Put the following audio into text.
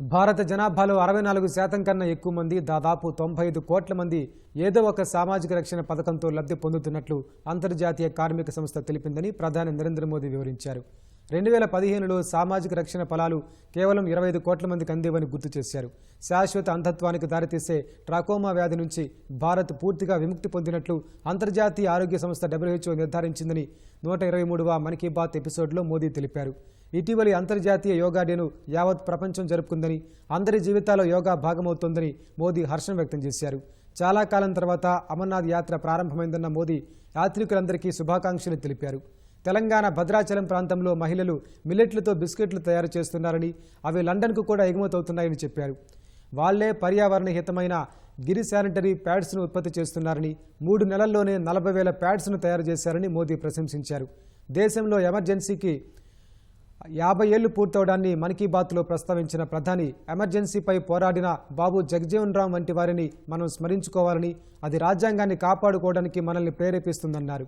భారత జనాభాలో అరవై నాలుగు శాతం కన్నా ఎక్కువ మంది దాదాపు తొంభై ఐదు కోట్ల మంది ఏదో ఒక సామాజిక రక్షణ పథకంతో లబ్ధి పొందుతున్నట్లు అంతర్జాతీయ కార్మిక సంస్థ తెలిపిందని ప్రధాని నరేంద్ర మోదీ వివరించారు. రెండు వేల పదిహేనులో సామాజిక రక్షణ ఫలాలు కేవలం ఇరవై ఐదు కోట్ల మందికి అందేవని గుర్తు చేశారు. శాశ్వత అంధత్వానికి దారితీసే ట్రాకోమా వ్యాధి నుంచి భారత్ పూర్తిగా విముక్తి పొందినట్లు అంతర్జాతీయ ఆరోగ్య సంస్థ డబ్ల్యూహెచ్ఓ నిర్ధారించిందని నూట ఇరవై మూడవ మన్ కీ బాత్ ఎపిసోడ్లో మోదీ తెలిపారు. ఇటీవలి అంతర్జాతీయ యోగా డేను యావత్ ప్రపంచం జరుపుకుందని అందరి జీవితాల్లో యోగా భాగమవుతోందని మోదీ హర్షం వ్యక్తం చేశారు. చాలా కాలం తర్వాత అమర్నాథ్ యాత్ర ప్రారంభమైందన్న మోదీ యాత్రికులందరికీ శుభాకాంక్షలు తెలిపారు. తెలంగాణ భద్రాచలం ప్రాంతంలో మహిళలు మిల్లెట్లతో బిస్కెట్లు తయారు చేస్తున్నారని అవి లండన్కు కూడా ఎగుమతవుతున్నాయని చెప్పారు. వాళ్ళే పర్యావరణ హితమైన గిరి శానిటరీ ప్యాడ్స్ను ఉత్పత్తి చేస్తున్నారని మూడు నెలల్లోనే నలభై వేల ప్యాడ్స్ను తయారు చేశారని మోదీ ప్రశంసించారు. దేశంలో ఎమర్జెన్సీకి యాభై ఏళ్ళు పూర్తవడాన్ని మన్ కీ బాత్లో ప్రస్తావించిన ప్రధాని ఎమర్జెన్సీపై పోరాడిన బాబు జగజీవన్ రామ్ వంటి వారిని మనం స్మరించుకోవాలని అది రాజ్యాంగాన్ని కాపాడుకోవడానికి మనల్ని ప్రేరేపిస్తుందన్నారు.